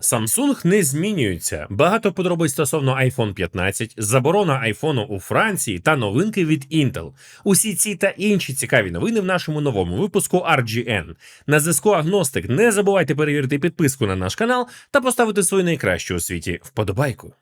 Samsung не змінюється. Багато подробиць стосовно iPhone 15, заборона айфону у Франції та новинки від Intel. Усі ці та інші цікаві новини в нашому новому випуску RGN. На зв'язку Агностик. Не забувайте перевірити підписку на наш канал та поставити свою найкращу у світі вподобайку.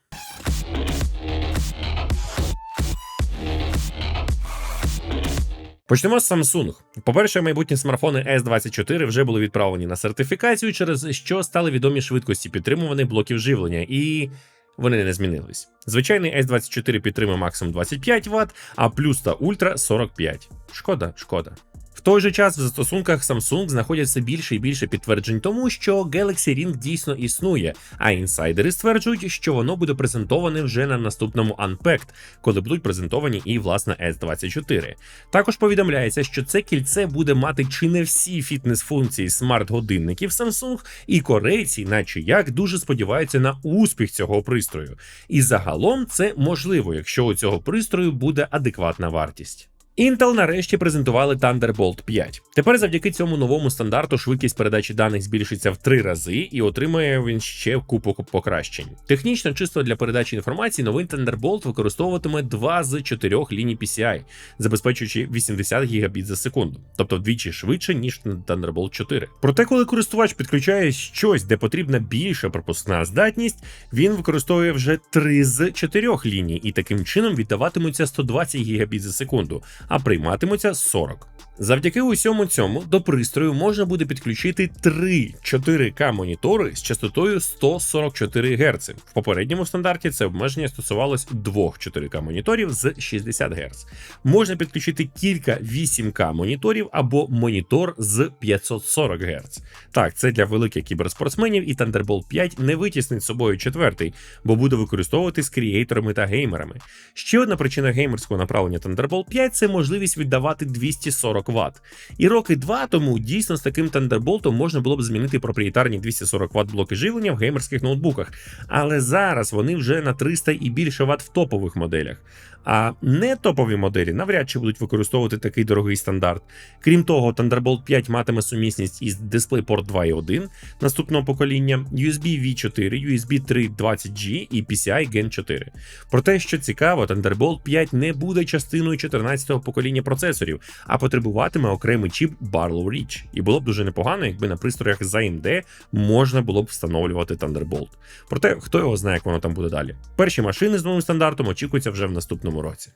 Почнемо з Samsung. По-перше, майбутні смартфони S24 вже були відправлені на сертифікацію, через що стали відомі швидкості підтримуваних блоків живлення, і вони не змінились. Звичайний S24 підтримує максимум 25 Вт, а плюс та ультра 45. Шкода, шкода. В той же час в застосунках Samsung знаходяться більше і більше підтверджень тому, що Galaxy Ring дійсно існує, а інсайдери стверджують, що воно буде презентоване вже на наступному Unpacked, коли будуть презентовані і власне S24. Також повідомляється, що це кільце буде мати чи не всі фітнес-функції смарт-годинників Samsung, і корейці, наче як, дуже сподіваються на успіх цього пристрою. І загалом це можливо, якщо у цього пристрою буде адекватна вартість. Intel нарешті презентували Thunderbolt 5. Тепер завдяки цьому новому стандарту швидкість передачі даних збільшиться в три рази і отримає він ще купу покращень. Технічно, чисто для передачі інформації, новий Thunderbolt використовуватиме два з чотирьох ліній PCI, забезпечуючи 80 гігабіт за секунду, тобто вдвічі швидше ніж Thunderbolt 4. Проте, коли користувач підключає щось, де потрібна більша пропускна здатність, він використовує вже три з чотирьох ліній, і таким чином віддаватимуться 120 гігабіт за секунду а прийматимуться 40. Завдяки усьому цьому до пристрою можна буде підключити три 4К монітори з частотою 144 Гц. В попередньому стандарті це обмеження стосувалось двох 4К моніторів з 60 Гц. Можна підключити кілька 8К моніторів або монітор з 540 Гц. Так, це для великих кіберспортсменів, і Thunderbolt 5 не витіснить собою четвертий, бо буде використовуватись креаторами та геймерами. Ще одна причина геймерського направлення Thunderbolt 5 це можливість віддавати 240 Вт. І роки два тому дійсно з таким Thunderbolt можна було б змінити проприєтарні 240 Вт блоки живлення в геймерських ноутбуках. Але зараз вони вже на 300 і більше Вт в топових моделях. А не топові моделі навряд чи будуть використовувати такий дорогий стандарт. Крім того, Thunderbolt 5 матиме сумісність із DisplayPort 2.1 наступного покоління, USB V4, USB 3 20G і PCI Gen 4. Проте, що цікаво, Thunderbolt 5 не буде частиною 14-го покоління процесорів, а потребуватиме окремий чіп Barlow Reach. І було б дуже непогано, якби на пристроях з AMD можна було б встановлювати Thunderbolt. Проте, хто його знає, як воно там буде далі. Перші машини з новим стандартом очікуються вже в наступному році.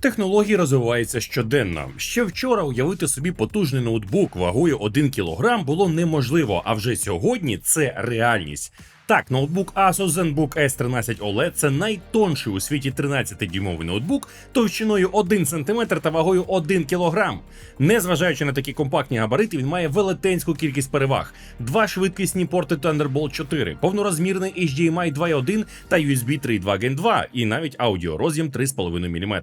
Технології розвиваються щоденно. Ще вчора уявити собі потужний ноутбук вагою 1 кг було неможливо, а вже сьогодні це реальність. Так, ноутбук Asus ZenBook S13 OLED це найтонший у світі 13-дюймовий ноутбук товщиною 1 см та вагою 1 кг. Незважаючи на такі компактні габарити, він має велетенську кількість переваг: два швидкісні порти Thunderbolt 4, повнорозмірний HDMI 2.1 та USB 3.2 Gen 2, і навіть аудіороз'єм 3,5 мм.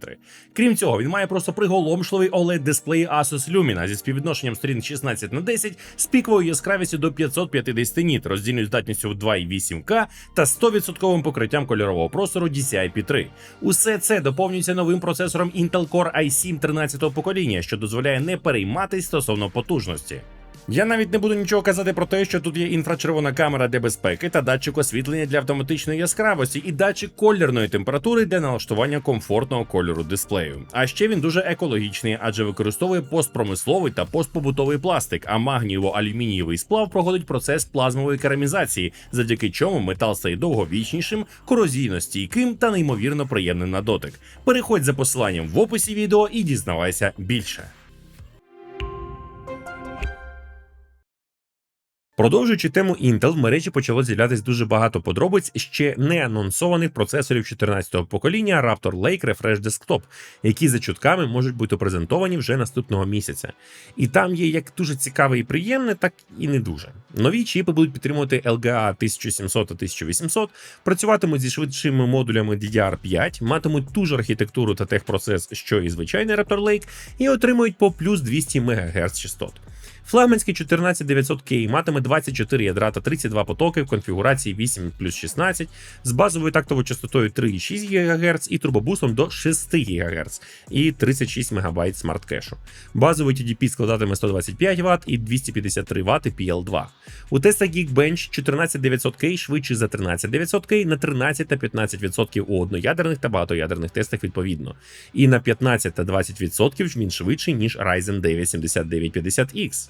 Крім цього, він має просто приголомшливий oled дисплей Asus Lumina зі співвідношенням сторін 16 на 10 з піковою яскравістю до 550 ніт, роздільною здатністю в 2,8 8К та 100% покриттям кольорового простору DCI-P3. Усе це доповнюється новим процесором Intel Core i7 13-го покоління, що дозволяє не перейматись стосовно потужності. Я навіть не буду нічого казати про те, що тут є інфрачервона камера для безпеки та датчик освітлення для автоматичної яскравості, і датчик колірної температури для налаштування комфортного кольору дисплею. А ще він дуже екологічний, адже використовує постпромисловий та постпобутовий пластик, а магнієво-алюмінієвий сплав проходить процес плазмової керамізації, завдяки чому метал стає довговічнішим, корозійно стійким та неймовірно приємним на дотик. Переходь за посиланням в описі відео і дізнавайся більше. Продовжуючи тему Intel, в мережі почало з'являтися дуже багато подробиць ще не анонсованих процесорів 14-го покоління Raptor Lake Refresh Desktop, які за чутками можуть бути презентовані вже наступного місяця. І там є як дуже цікаве і приємне, так і не дуже. Нові чіпи будуть підтримувати LGA 1700 та 1800, працюватимуть зі швидшими модулями DDR5, матимуть ту ж архітектуру та техпроцес, що і звичайний Raptor Lake, і отримують по плюс 200 МГц частот. Флагманський 14900K матиме 24 ядра та 32 потоки в конфігурації 8 плюс 16 з базовою тактовою частотою 3,6 ГГц і турбобусом до 6 ГГц і 36 МБ смарт-кешу. Базовий TDP складатиме 125 Вт і 253 Вт PL2. У Tesla Geekbench 14900K швидший за 13900K на 13 та 15% у одноядерних та багатоядерних тестах відповідно. І на 15 та 20% він швидший, ніж Ryzen 9 7950X.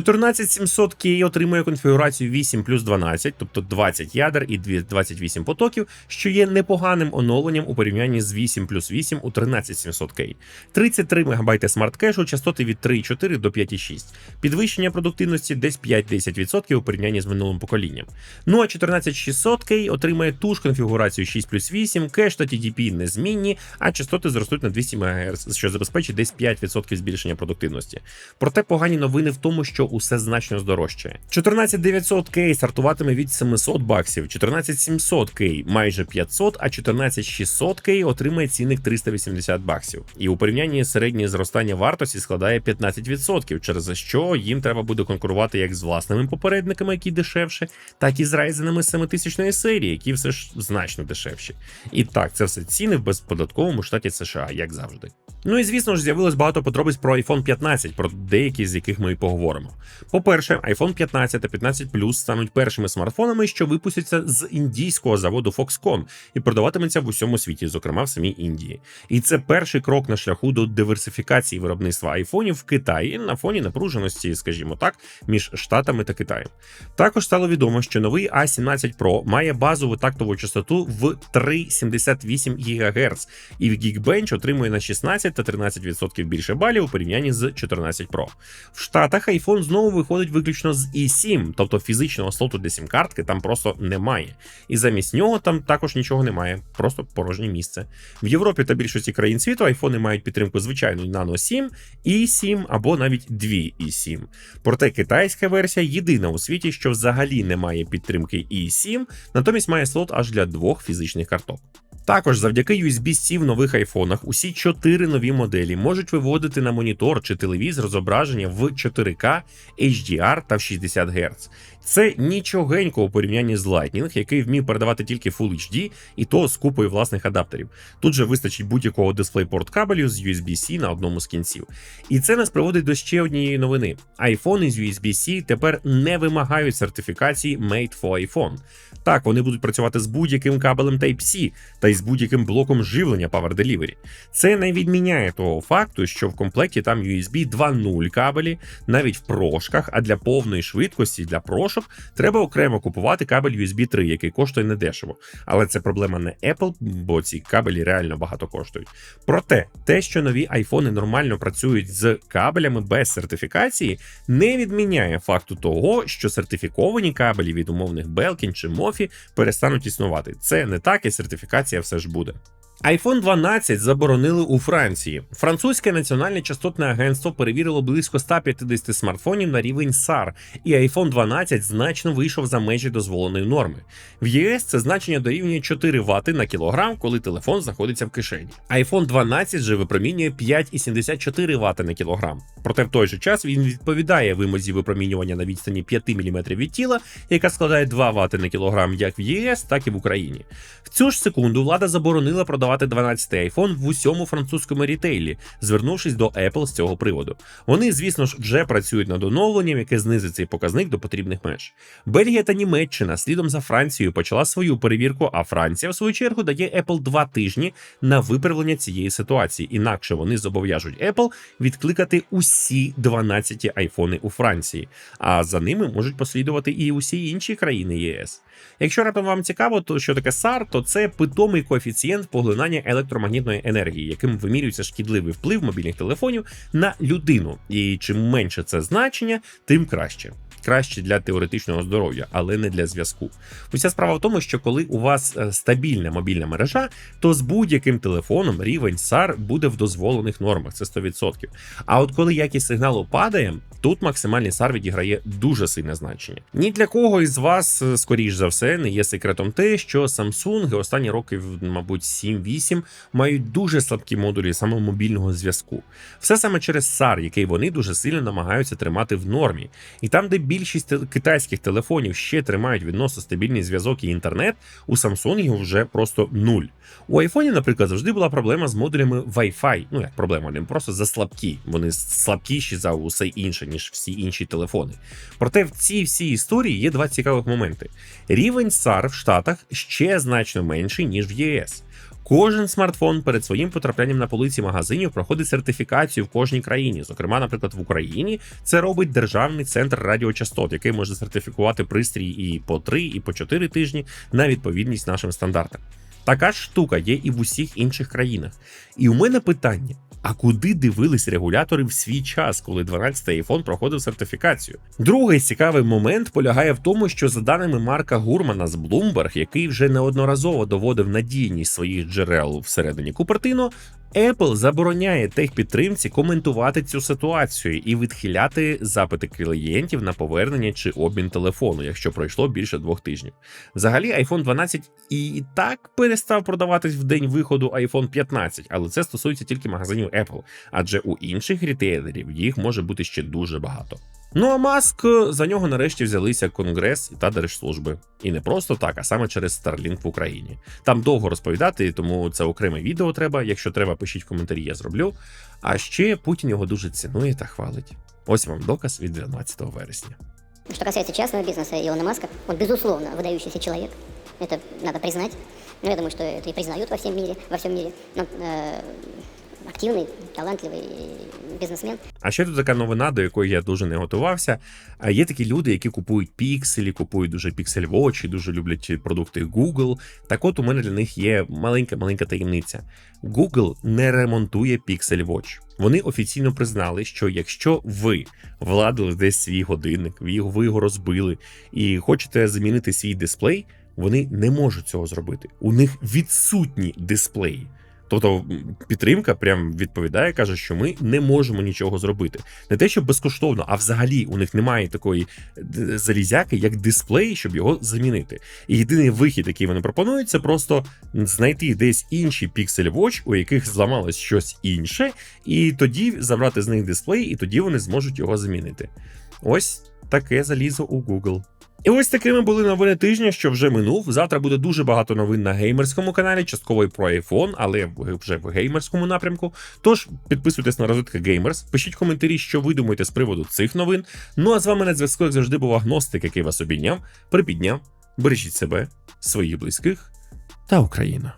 14700K отримує конфігурацію 8 плюс 12, тобто 20 ядер і 28 потоків, що є непоганим оновленням у порівнянні з 8 плюс 8 у 13700K. 33 МБ смарт-кешу, частоти від 3,4 до 5,6. Підвищення продуктивності десь 5-10% у порівнянні з минулим поколінням. Ну а 14600K отримає ту ж конфігурацію 6 плюс 8, кеш та TDP незмінні, а частоти зростуть на 200 МГц, що забезпечить десь 5% збільшення продуктивності. Проте погані новини в тому, що усе значно здорожчає. 14900K стартуватиме від 700 баксів, 14700K майже 500, а 14600K отримає цінник 380 баксів. І у порівнянні середнє зростання вартості складає 15%, через що їм треба буде конкурувати як з власними попередниками, які дешевше, так і з райзенами 7000 серії, які все ж значно дешевші. І так, це все ціни в безподатковому штаті США, як завжди. Ну і звісно ж з'явилось багато подробиць про iPhone 15, про деякі з яких ми і поговоримо. По-перше, iPhone 15 та 15 Plus стануть першими смартфонами, що випустяться з індійського заводу Foxconn і продаватиметься в усьому світі, зокрема в самій Індії. І це перший крок на шляху до диверсифікації виробництва айфонів в Китаї на фоні напруженості, скажімо так, між Штатами та Китаєм. Також стало відомо, що новий A17 Pro має базову тактову частоту в 3,78 ГГц, і в Geekbench отримує на 16 та 13% більше балів у порівнянні з 14 Pro. В Штатах iPhone знову виходить виключно з i7, тобто фізичного слоту для сім-картки там просто немає. І замість нього там також нічого немає, просто порожнє місце. В Європі та більшості країн світу айфони мають підтримку звичайної Nano 7, i 7 або навіть 2 i 7. Проте китайська версія єдина у світі, що взагалі не має підтримки i 7, натомість має слот аж для двох фізичних карток. Також завдяки USB-C в нових айфонах усі чотири нові моделі можуть виводити на монітор чи телевізор зображення в 4К, HDR та в 60 Гц. Це нічогенько у порівнянні з Lightning, який вмів передавати тільки Full HD, і то з купою власних адаптерів. Тут же вистачить будь-якого DisplayPort кабелю з USB-C на одному з кінців. І це нас приводить до ще однієї новини: iPhone з USB-C тепер не вимагають сертифікації Made for iPhone. Так, вони будуть працювати з будь-яким кабелем Type-C та й з будь-яким блоком живлення Power Delivery. Це не відміняє того факту, що в комплекті там USB 2.0 кабелі, навіть в прошках, а для повної швидкості для прошок треба окремо купувати кабель USB 3, який коштує недешево. Але це проблема не Apple, бо ці кабелі реально багато коштують. Проте те, що нові айфони нормально працюють з кабелями без сертифікації, не відміняє факту того, що сертифіковані кабелі від умовних Belkin чи Mofi перестануть існувати. Це не так, і сертифікація все ж буде. iPhone 12 заборонили у Франції. Французьке національне частотне агентство перевірило близько 150 смартфонів на рівень SAR, і iPhone 12 значно вийшов за межі дозволеної норми. В ЄС це значення дорівнює 4 Вт на кілограм, коли телефон знаходиться в кишені. iPhone 12 же випромінює 5,74 Вт на кілограм. Проте в той же час він відповідає вимозі випромінювання на відстані 5 мм від тіла, яка складає 2 Вт на кілограм як в ЄС, так і в Україні. В цю ж секунду влада заборонила продавати 12-й iPhone в усьому французькому рітейлі, звернувшись до Apple з цього приводу. Вони, звісно ж, вже працюють над оновленням, яке знизить цей показник до потрібних меж. Бельгія та Німеччина слідом за Францією почала свою перевірку, а Франція, в свою чергу, дає Apple два тижні на виправлення цієї ситуації. Інакше вони зобов'яжуть Apple відкликати усі 12 айфони у Франції, а за ними можуть послідувати і усі інші країни ЄС. Якщо раптом вам цікаво, то що таке SAR, то це питомий коефіцієнт поглинання електромагнітної енергії, яким вимірюється шкідливий вплив мобільних телефонів на людину. І чим менше це значення, тим краще. Кращі для теоретичного здоров'я, але не для зв'язку. Уся справа в тому, що коли у вас е, стабільна мобільна мережа, то з будь-яким телефоном рівень SAR буде в дозволених нормах, це 100%. А от коли якість сигналу падає, тут максимальний SAR відіграє дуже сильне значення. Ні для кого із вас, е, скоріш за все, не є секретом те, що Samsung останні роки, мабуть, 7-8 мають дуже слабкі модулі саме мобільного зв'язку. Все саме через SAR, який вони дуже сильно намагаються тримати в нормі. І там, де більшість китайських телефонів ще тримають відносно стабільний зв'язок і інтернет, у Samsung його вже просто нуль. У iPhone, наприклад, завжди була проблема з модулями Wi-Fi. Ну як проблема, вони просто заслабкі. Вони слабкіші за усе інше, ніж всі інші телефони. Проте в цій всій історії є два цікавих моменти. Рівень SAR в Штатах ще значно менший, ніж в ЄС. Кожен смартфон перед своїм потраплянням на полиці магазинів проходить сертифікацію в кожній країні. Зокрема, наприклад, в Україні це робить державний центр радіочастот, який може сертифікувати пристрій і по 3, і по 4 тижні на відповідність нашим стандартам. Така ж штука є і в усіх інших країнах. І у мене питання: а куди дивились регулятори в свій час, коли 12-й iPhone проходив сертифікацію? Другий цікавий момент полягає в тому, що за даними Марка Гурмана з Bloomberg, який вже неодноразово доводив надійність своїх джерел всередині Купертино, Apple забороняє техпідтримці коментувати цю ситуацію і відхиляти запити клієнтів на повернення чи обмін телефону, якщо пройшло більше двох тижнів. Взагалі, iPhone 12 і так перестав продаватись в день виходу iPhone 15, але це стосується тільки магазинів Apple, адже у інших рітейлерів їх може бути ще дуже багато. Ну а маск е, за нього нарешті взялися Конгрес та держслужби. І не просто так, а саме через Starlink в Україні. Там довго розповідати, тому це окреме відео треба. Якщо треба, пишіть в коментарі, я зроблю. А ще Путін його дуже цінує та хвалить. Ось вам доказ від 12 вересня. Что касается частного бизнеса Илона Маска, он, безусловно, выдающийся человек. Это надо признать. Ну, я думаю, что это и признают во всем мире, во всем мире. Но, э, активный, талантливый бизнесмен. А ще тут така новина, до якої я дуже не готувався. А є такі люди, які купують пікселі, купують дуже Pixel Watch дуже люблять продукти Google. Так от у мене для них є маленька маленька таємниця. Google не ремонтує Pixel Watch. Вони офіційно признали, що якщо ви владили десь свій годинник, ви його розбили і хочете замінити свій дисплей, вони не можуть цього зробити. У них відсутні дисплеї. Тобто підтримка прям відповідає, каже, що ми не можемо нічого зробити. Не те, що безкоштовно, а взагалі у них немає такої залізяки, як дисплей, щоб його замінити. І єдиний вихід, який вони пропонують, це просто знайти десь інші Pixel Watch, у яких зламалось щось інше, і тоді забрати з них дисплей, і тоді вони зможуть його замінити. Ось таке залізо у Google. І ось такими були новини тижня, що вже минув. Завтра буде дуже багато новин на геймерському каналі, частково і про iPhone, але вже в геймерському напрямку. Тож підписуйтесь на розвитки Геймерс, пишіть коментарі, що ви думаєте з приводу цих новин. Ну а з вами на зв'язку, як завжди, був агностик, який вас обійняв, припідняв. Бережіть себе, своїх близьких та Україна.